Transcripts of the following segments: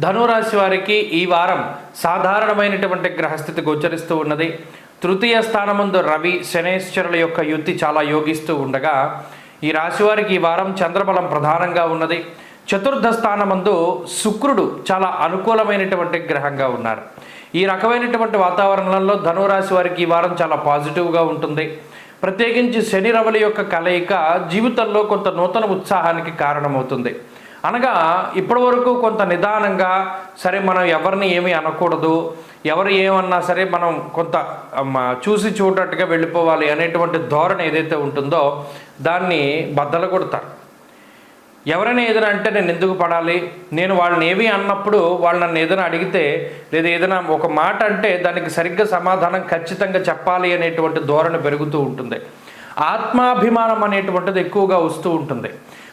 ధనురాశి వారికి ఈ వారం సాధారణమైనటువంటి గ్రహస్థితి గోచరిస్తూ ఉన్నది. తృతీయ స్థానమందు రవి శనేశ్వరుల యొక్క యుద్ధి చాలా యోగిస్తూ ఉండగా ఈ రాశి వారికి ఈ వారం చంద్రబలం ప్రధానంగా ఉన్నది. చతుర్థ స్థానమందు శుక్రుడు చాలా అనుకూలమైనటువంటి గ్రహంగా ఉన్నారు. ఈ రకమైనటువంటి వాతావరణంలో ధనురాశి వారికి ఈ వారం చాలా పాజిటివ్గా ఉంటుంది. ప్రత్యేకించి శని రవలి యొక్క కలయిక జీవితంలో కొంత నూతన ఉత్సాహానికి కారణమవుతుంది. అనగా ఇప్పటి వరకు కొంత నిదానంగా సరే మనం ఎవరిని ఏమీ అనకూడదు ఎవరు ఏమన్నా సరే మనం కొంత చూసి చూడట్టుగా వెళ్ళిపోవాలి అనేటువంటి ధోరణి ఏదైతే ఉంటుందో దాన్ని బద్దలు కొడతారు. ఎవరైనా ఏదైనా అంటే నేను ఎందుకు పడాలి నేను వాళ్ళని ఏమి అన్నప్పుడు వాళ్ళు నన్ను ఏదైనా అడిగితే లేదా ఏదైనా ఒక మాట అంటే దానికి సరిగ్గా సమాధానం ఖచ్చితంగా చెప్పాలి అనేటువంటి ధోరణి పెరుగుతూ ఉంటుంది. ఆత్మాభిమానం అనేటువంటిది ఎక్కువగా వస్తూ ఉంటుంది.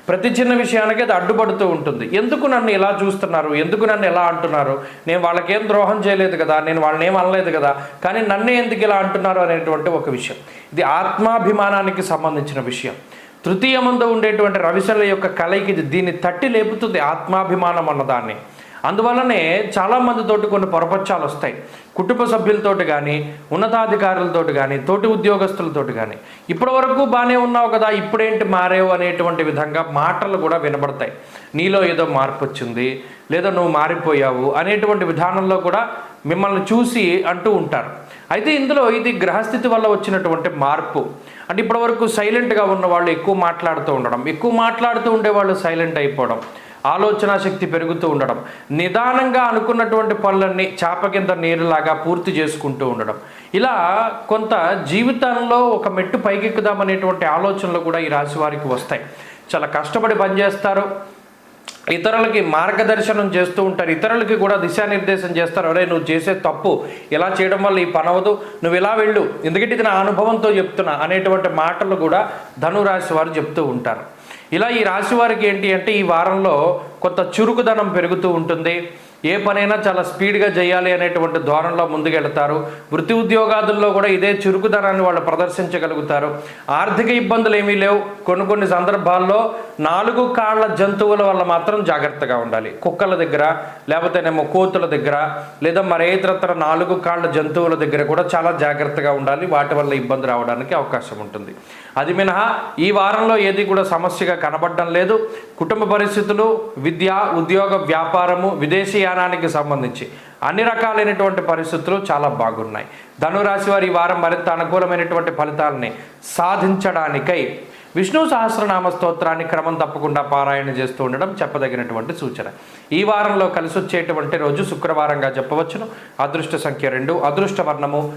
ప్రతి చిన్న విషయానికి అది అడ్డుపడుతూ ఉంటుంది. ఎందుకు నన్ను ఇలా చూస్తున్నారు? ఎందుకు నన్ను ఎలా అంటున్నారు? నేను వాళ్ళకేం ద్రోహం చేయలేదు కదా? నేను వాళ్ళని ఏం అనలేదు కదా? కానీ నన్నే ఎందుకు ఇలా అంటున్నారు అనేటువంటి ఒక విషయం. ఇది ఆత్మాభిమానానికి సంబంధించిన విషయం. తృతీయమందు ఉండేటువంటి రవిశల యొక్క కలయికి ఇది. దీన్ని తట్టి లేపుతుంది ఆత్మాభిమానం అన్నదాన్ని. అందువల్లనే చాలామందితోటి కొన్ని పొరపక్షాలు వస్తాయి. కుటుంబ సభ్యులతోటి కానీ ఉన్నతాధికారులతోటి కానీ తోటి ఉద్యోగస్తులతోటి కానీ ఇప్పటి వరకు బాగానే ఉన్నావు కదా ఇప్పుడేంటి మారేవు అనేటువంటి విధంగా మాటలు కూడా వినబడతాయి. నీలో ఏదో మార్పు వచ్చింది లేదా నువ్వు మారిపోయావు అనేటువంటి విధానంలో కూడా మిమ్మల్ని చూసి అంటూ ఉంటారు. అయితే ఇందులో ఇది గ్రహస్థితి వల్ల వచ్చినటువంటి మార్పు. అంటే ఇప్పటివరకు సైలెంట్గా ఉన్న వాళ్ళు ఎక్కువ మాట్లాడుతూ ఉండడం ఎక్కువ మాట్లాడుతూ ఉండేవాళ్ళు సైలెంట్ అయిపోవడం. ఆలోచన శక్తి పెరుగుతూ ఉండడం నిదానంగా అనుకున్నటువంటి పనులన్నీ చాప కింద నీరులాగా పూర్తి చేసుకుంటూ ఉండడం. ఇలా కొంత జీవితంలో ఒక మెట్టు పైకెక్కుదామనేటువంటి ఆలోచనలు కూడా ఈ రాశి వారికి వస్తాయి. చాలా కష్టపడి పనిచేస్తారు ఇతరులకి మార్గదర్శనం చేస్తూ ఉంటారు. ఇతరులకి కూడా దిశానిర్దేశం చేస్తారు. అరే నువ్వు చేసే తప్పు ఇలా చేయడం వల్ల ఈ పని అవ్వదు. నువ్వు ఇలా వెళ్ళు. ఎందుకంటే ఇది నా అనుభవంతో చెప్తున్నా అనేటువంటి మాటలు కూడా ధనురాశి వారు చెప్తూ ఉంటారు. ఇలా ఈ రాశి వారికి ఏంటి అంటే ఈ వారంలో కొంత చురుకుదనం పెరుగుతూ ఉంటుంది. ఏ పనైనా చాలా స్పీడ్గా చేయాలి అనేటువంటి ధోరణిలో ముందుకెళ్తారు. వృత్తి ఉద్యోగాదుల్లో కూడా ఇదే చురుకుదనాన్ని వాళ్ళు ప్రదర్శించగలుగుతారు. ఆర్థిక ఇబ్బందులు ఏమీ లేవు. కొన్ని కొన్ని సందర్భాల్లో నాలుగు కాళ్ళ జంతువుల వల్ల మాత్రం జాగ్రత్తగా ఉండాలి. కుక్కల దగ్గర లేకపోతేనేమో కోతుల దగ్గర లేదా మరే ఇతరత్ర నాలుగు కాళ్ళ జంతువుల దగ్గర కూడా చాలా జాగ్రత్తగా ఉండాలి. వాటి వల్ల ఇబ్బంది రావడానికి అవకాశం ఉంటుంది. అది మినహా ఈ వారంలో ఏది కూడా సమస్యగా కనబడడం లేదు. కుటుంబ పరిస్థితులు విద్య ఉద్యోగ వ్యాపారము విదేశీ విదేశీయానానికి సంబంధించి. అన్ని రకాలైనటువంటి పరిస్థితులు చాలా బాగున్నాయి. ధనురాశి వారి వారం మరింత అనుకూలమైనటువంటి ఫలితాలని సాధించడానికై విష్ణు సహస్రనామ స్తోత్రాన్ని క్రమం తప్పకుండా పారాయణ చేస్తూ ఉండడం చెప్పదగినటువంటి సూచన. ఈ వారంలో కలిసి వచ్చేటువంటి రోజు శుక్రవారంగా చెప్పవచ్చును. అదృష్ట సంఖ్య రెండు. అదృష్ట వర్ణము